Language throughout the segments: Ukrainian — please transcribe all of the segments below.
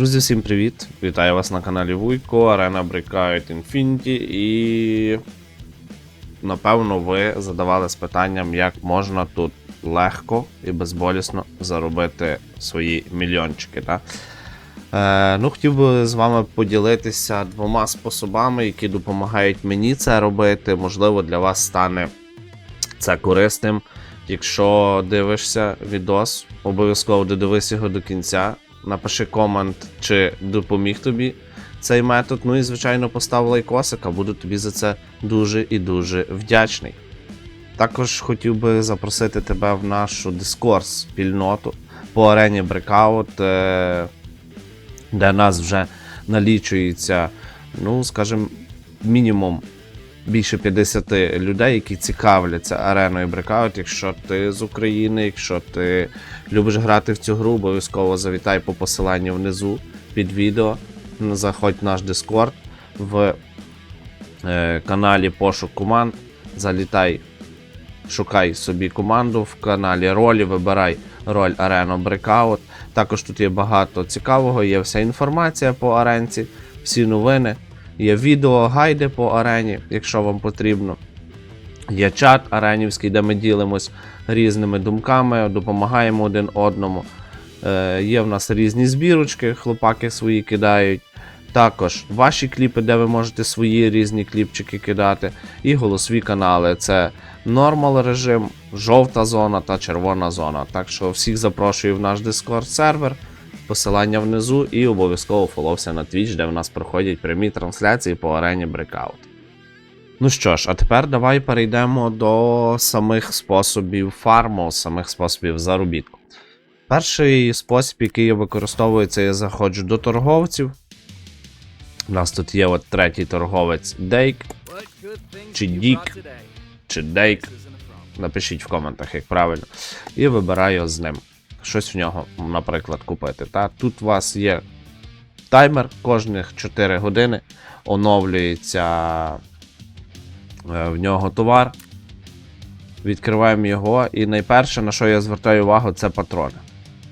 Друзі, всім привіт! Вітаю вас на каналі Вуйко, Арена Breakout Infinity і. Напевно, ви задавались питанням, як можна тут легко і безболісно заробити свої мільйончики. Так? Е, ну, хотів би з вами поділитися двома способами, які допомагають мені це робити. Можливо, для вас стане це корисним. Якщо дивишся відос, обов'язково додивись його до кінця. Напиши комент, чи допоміг тобі цей метод. Ну і, звичайно, постав лайкосика, буду тобі за це дуже і дуже вдячний. Також хотів би запросити тебе в нашу Discord спільноту по арені Breakout, е, де нас вже налічується, ну, скажімо, мінімум більше 50 людей, які цікавляться ареною Breakout. Якщо ти з України, якщо ти любиш грати в цю гру, обов'язково завітай по посиланню внизу під відео. Заходь в наш Discord в е, каналі Пошук команд. Залітай, шукай собі команду в каналі ролі, вибирай роль Arena Breakout. Також тут є багато цікавого, є вся інформація по аренці, всі новини. Є відео, гайди по арені, якщо вам потрібно. Є чат аренівський, де ми ділимось різними думками, допомагаємо один одному. Е, є в нас різні збірочки, хлопаки свої кидають. Також ваші кліпи, де ви можете свої різні кліпчики кидати. І голосові канали. Це нормал режим, жовта зона та червона зона. Так що всіх запрошую в наш Discord сервер. Посилання внизу і обов'язково фоловся на Twitch, де в нас проходять прямі трансляції по арені Breakout. Ну що ж, а тепер давай перейдемо до самих способів фарму, самих способів заробітку. Перший спосіб, який я використовую, це я заходжу до торговців. У нас тут є от третій торговець Дейк Чи дік, чи Дейк. Напишіть в коментах, як правильно. І вибираю з ним. Щось в нього, наприклад, купити. Та? Тут у вас є таймер, кожних 4 години оновлюється е, в нього товар. Відкриваємо його. І найперше, на що я звертаю увагу, це патрони.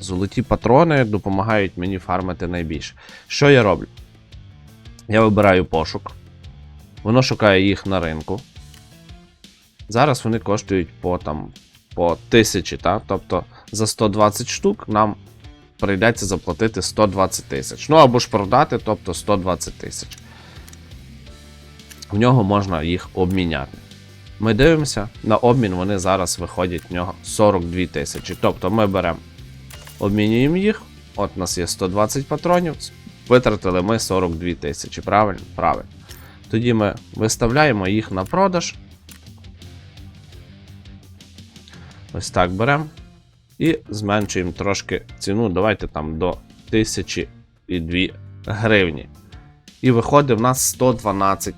Золоті патрони допомагають мені фармити найбільше. Що я роблю? Я вибираю пошук. Воно шукає їх на ринку. Зараз вони коштують по там по 1000, та? тобто за 120 штук нам прийдеться заплатити 120 тисяч. Ну або ж продати, тобто 120 тисяч. В нього можна їх обміняти. Ми дивимося, на обмін вони зараз виходять в нього 42 тисячі. Тобто ми беремо, обмінюємо їх. От у нас є 120 патронів. Витратили ми 42 тисячі. Правильно? Правильно. Тоді ми виставляємо їх на продаж. Ось так беремо. І зменшуємо трошки ціну. Давайте там до 1002 гривні. І виходить в нас 112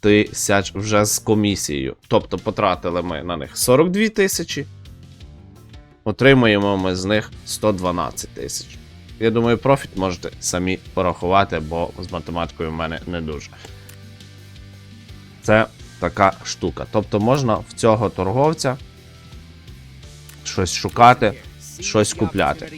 тисяч вже з комісією. Тобто потратили ми на них 42 тисячі. Отримуємо ми з них 112 тисяч. Я думаю, профіт можете самі порахувати, бо з математикою в мене не дуже. Це така штука. Тобто можна в цього торговця щось шукати, щось купляти.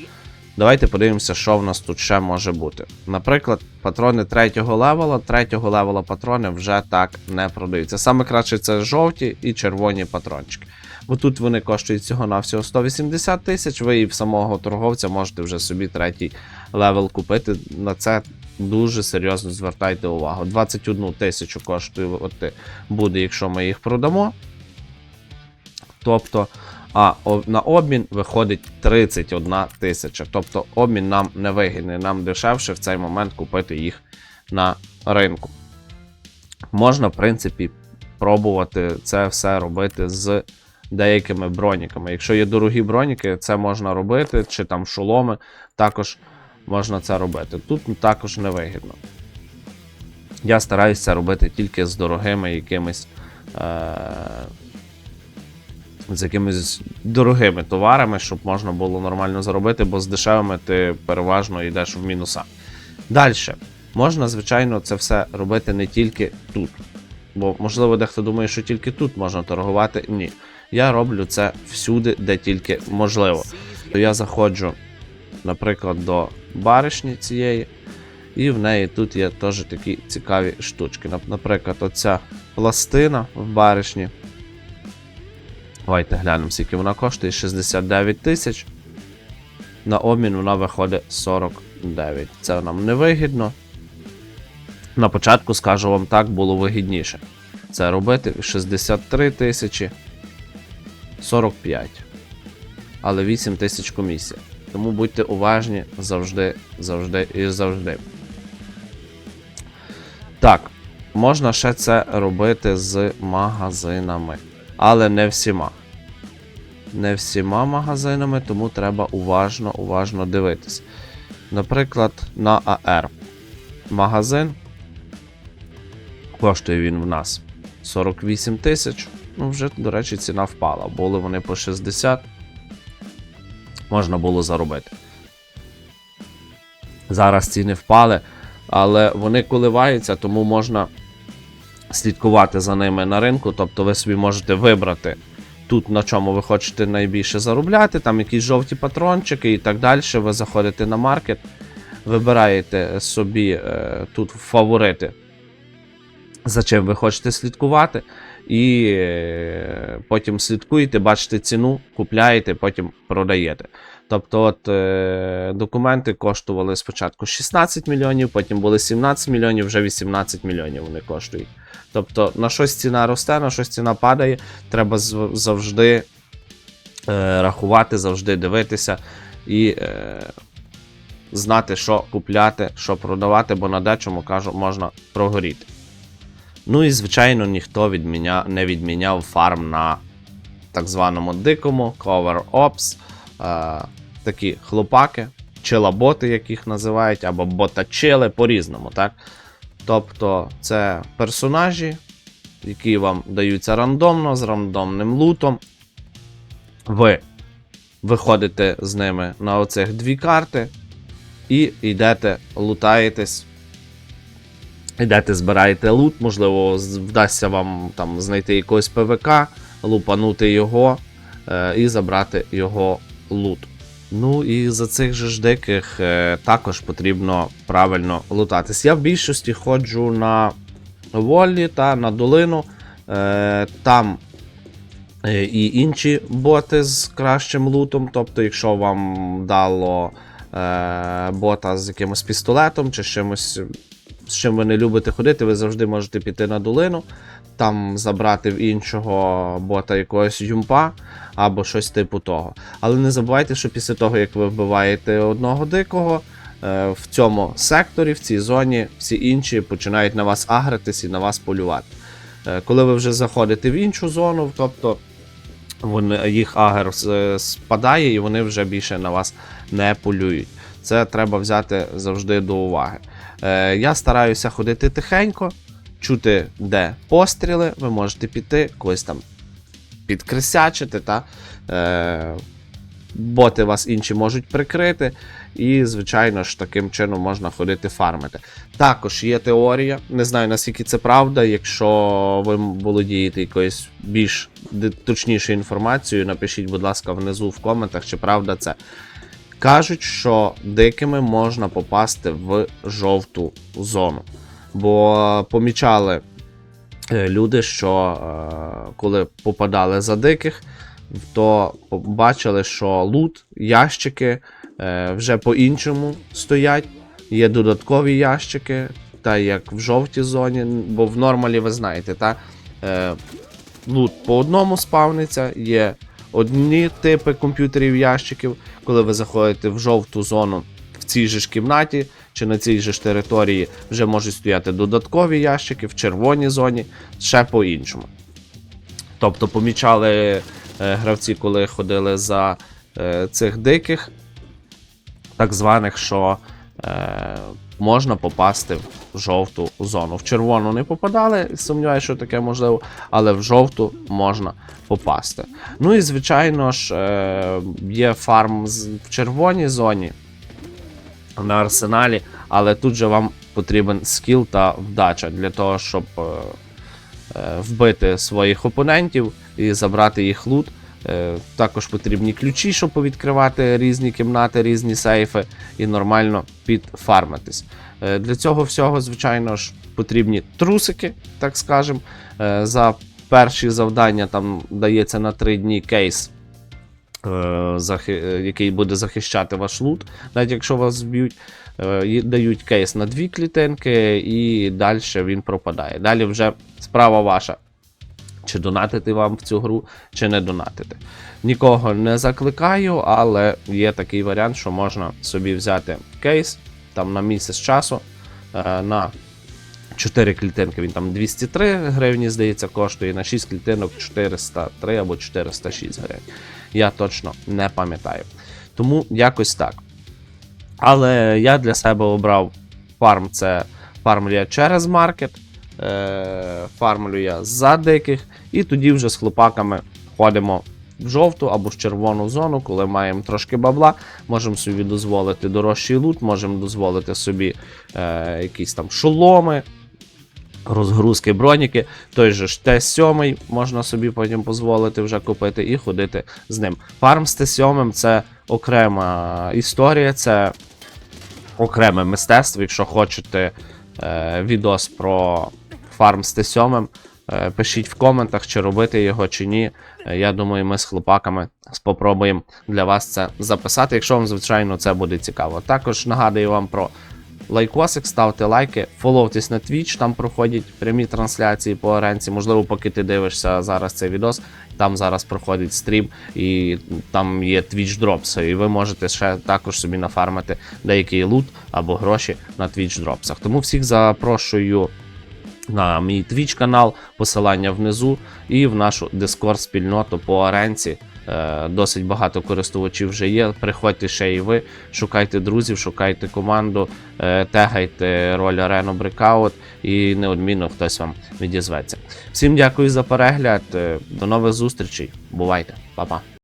Давайте подивимося, що в нас тут ще може бути. Наприклад, патрони третього левела, третього левела патрони вже так не продаються. Саме краще це жовті і червоні патрончики. Бо тут вони коштують всього на всього 180 тисяч, ви і в самого торговця можете вже собі третій левел купити. На це дуже серйозно звертайте увагу. 21 тисячу коштує буде, якщо ми їх продамо. Тобто, а на обмін виходить 31 тисяча. Тобто обмін нам не вигідний, нам дешевше в цей момент купити їх на ринку. Можна, в принципі, пробувати це все робити з деякими броніками. Якщо є дорогі броніки, це можна робити, чи там шоломи, також можна це робити. Тут також не вигідно. Я стараюся робити тільки з дорогими якимись. Е- з якимись дорогими товарами, щоб можна було нормально заробити, бо з дешевими ти переважно йдеш в мінуса. Далі. Можна, звичайно, це все робити не тільки тут. Бо, можливо, дехто думає, що тільки тут можна торгувати. Ні. Я роблю це всюди, де тільки можливо. То я заходжу, наприклад, до баришні цієї. І в неї тут є теж такі цікаві штучки. Наприклад, оця пластина в баришні. Давайте глянемо, скільки вона коштує. 69 тисяч. На обмін вона виходить 49. Це нам не вигідно. На початку, скажу вам так, було вигідніше. Це робити 63 тисячі 45. Але 8 тисяч комісія. Тому будьте уважні завжди, завжди і завжди. Так, можна ще це робити з магазинами, але не всіма. Не всіма магазинами, тому треба уважно, уважно дивитись. Наприклад, на AR. Магазин. Коштує він в нас 48 тисяч. Ну, вже, до речі, ціна впала. Були вони по 60. Можна було заробити. Зараз ціни впали, але вони коливаються, тому можна слідкувати за ними на ринку. Тобто ви собі можете вибрати тут, на чому ви хочете найбільше заробляти, там якісь жовті патрончики і так далі. Ви заходите на маркет, вибираєте собі е, тут фаворити, за чим ви хочете слідкувати, і е, потім слідкуєте, бачите ціну, купляєте, потім продаєте. Тобто, от е, документи коштували спочатку 16 мільйонів, потім були 17 мільйонів, вже 18 мільйонів вони коштують. Тобто на щось ціна росте, на щось ціна падає. Треба завжди е, рахувати, завжди дивитися і е, знати, що купляти, що продавати, бо на дечому кажу, можна прогоріти. Ну і звичайно, ніхто відміня... не відміняв фарм на так званому дикому Cover Ops. Е, такі хлопаки, чилаботи, яких називають, або ботачили по-різному. так? Тобто це персонажі, які вам даються рандомно з рандомним лутом. Ви виходите з ними на оцих дві карти і йдете, лутаєтесь. Йдете, збираєте лут, можливо, вдасться вам там знайти якогось ПВК, лупанути його е, і забрати його лут. Ну і за цих же ж диких е, також потрібно правильно лутатись. Я в більшості ходжу на Воллі та на долину. Е, там е, і інші боти з кращим лутом. Тобто, якщо вам дало е, бота з якимось пістолетом чи чимось, з чим ви не любите ходити, ви завжди можете піти на долину, там забрати в іншого бота якогось юмпа або щось типу того. Але не забувайте, що після того, як ви вбиваєте одного дикого, е, в цьому секторі, в цій зоні, всі інші починають на вас агритись і на вас полювати. Е, Коли ви вже заходите в іншу зону, тобто вони, їх агр с- спадає і вони вже більше на вас не полюють. Це треба взяти завжди до уваги. Е, я стараюся ходити тихенько, чути, де постріли, ви можете піти, когось там підкрисячити, та е, боти вас інші можуть прикрити, і, звичайно ж, таким чином можна ходити фармити. Також є теорія, не знаю наскільки це правда. Якщо ви володієте якоюсь більш точнішою інформацією, напишіть, будь ласка, внизу в коментах, чи правда це. Кажуть, що дикими можна попасти в жовту зону. Бо помічали е, люди, що е, коли попадали за диких, то бачили, що лут, ящики е, вже по-іншому стоять. Є додаткові ящики, та як в жовтій зоні, бо в нормалі ви знаєте, та, лут по одному спавниться, є одні типи комп'ютерів ящиків, коли ви заходите в жовту зону в цій же ж кімнаті чи на цій же ж території, вже можуть стояти додаткові ящики, в червоній зоні, ще по-іншому. Тобто помічали е, гравці, коли ходили за е, цих диких, так званих, що е, можна попасти в жовту зону. В червону не попадали, сумніваюся, що таке можливо, але в жовту можна попасти. Ну і звичайно ж, е, є фарм в червоній зоні на арсеналі, але тут же вам потрібен скіл та вдача для того, щоб е, е, вбити своїх опонентів і забрати їх лут. Е, Також потрібні ключі, щоб повідкривати різні кімнати, різні сейфи і нормально підфармитись. Для цього всього, звичайно ж, потрібні трусики, так скажемо. За перші завдання там дається на 3 дні кейс, який буде захищати ваш лут, навіть якщо вас зб'ють. Е, Дають кейс на дві клітинки, і далі він пропадає. Далі вже справа ваша. Чи донатити вам в цю гру, чи не донатити. Нікого не закликаю, але є такий варіант, що можна собі взяти кейс там на місяць часу е, на 4 клітинки. Він там 203 гривні, здається, коштує, на 6 клітинок 403 або 406 гривень. Я точно не пам'ятаю. Тому якось так. Але я для себе обрав фарм це фармлю я через маркет, е, фармлю я за диких, і тоді вже з хлопаками ходимо в жовту або в червону зону, коли маємо трошки бабла, можемо собі дозволити дорожчий лут, можемо дозволити собі е, якісь там шоломи. Розгрузки, броніки, той же ж Т7 можна собі потім дозволити вже купити і ходити з ним. Фарм з Т7 це окрема історія, це окреме мистецтво. Якщо хочете е, відос про фарм з Т7, е, пишіть в коментах, чи робити його, чи ні. Е, я думаю, ми з хлопаками спробуємо для вас це записати, якщо вам, звичайно, це буде цікаво. Також нагадую вам про лайкосик, ставте лайки, фоловтесь на Twitch, там проходять прямі трансляції по аренці. Можливо, поки ти дивишся зараз цей відос, там зараз проходить стрім, і там є Twitch Drops, і ви можете ще також собі нафармити деякий лут або гроші на Twitch Dropsах. Тому всіх запрошую на мій Twitch канал, посилання внизу, і в нашу Discord спільноту по аренці. Е, Досить багато користувачів вже є. Приходьте ще і ви, шукайте друзів, шукайте команду, е, тегайте роль Arena Breakout і неодмінно хтось вам відізветься. Всім дякую за перегляд. е, До нових зустрічей. Бувайте, Па-па.